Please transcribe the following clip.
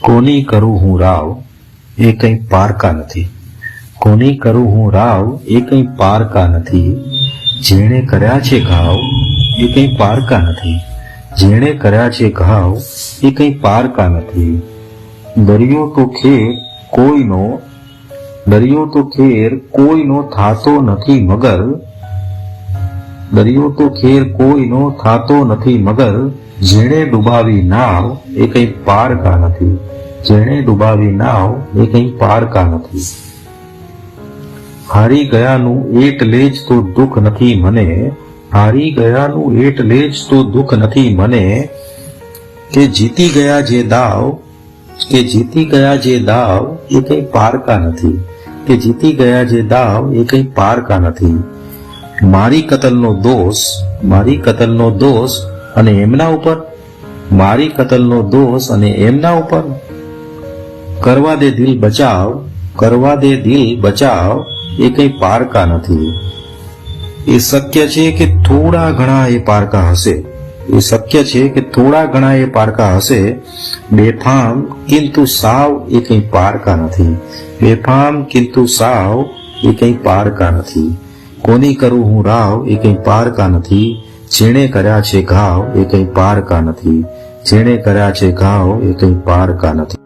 કોની કરું હું રાવ એ કંઈ પારકા નથી. કોની કરું હું રાવ એ કંઈ પારકા નથી. જેણે કર્યા છે ઘાવ એ કંઈ પારકા નથી. જેણે કર્યા છે ઘાવ એ કંઈ પારકા નથી. દરિયો તો ખેર કોઈનો, દરિયો તો ખેર કોઈનો થાતો નથી મગર દરિયો તો ખેર કોઈનો થાતો નથી, મગર જેણે ડૂબાવી નાવ એ કંઈ પારકા નથી. જેણે ડૂબાવી નાવ એ કંઈ પારકા નથી. હારી ગયાનું એટલે જ તો દુઃખ નથી મને, હારી ગયાનું એટલે જ તો દુઃખ નથી મને, કે જીતી ગયા જે દાવ, કે જીતી ગયા જે દાવ એ કંઈ પારકા નથી. કે જીતી ગયા જે દાવ એ કંઈ પારકા નથી. મારી કતલનો દોષ, મારી કતલનો દોષ અને એમના ઉપર? મારી કતલનો દોષ અને એમના ઉપર? કરવા દે દિલ બચાવ, કરવા દે દિલ બચાવ એ કંઈ પારકા નથી. એ શક્ય છે કે થોડા ઘણા એ પારકા હશે. એ શક્ય છે કે થોડા ઘણા એ પારકા હશે. બેફામ કિંતુ સાવ એ કંઈ પારકા નથી. બેફામ કિંતુ સાવ એ કંઈ પારકા નથી. કોની કરું હું રાવ એ કંઈ પારકા નથી? જેણે કર્યા છે ઘાવ એ કંઈ પારકા નથી? જેણે કર્યા છે ઘાવ એ કંઈ પારકા નથી?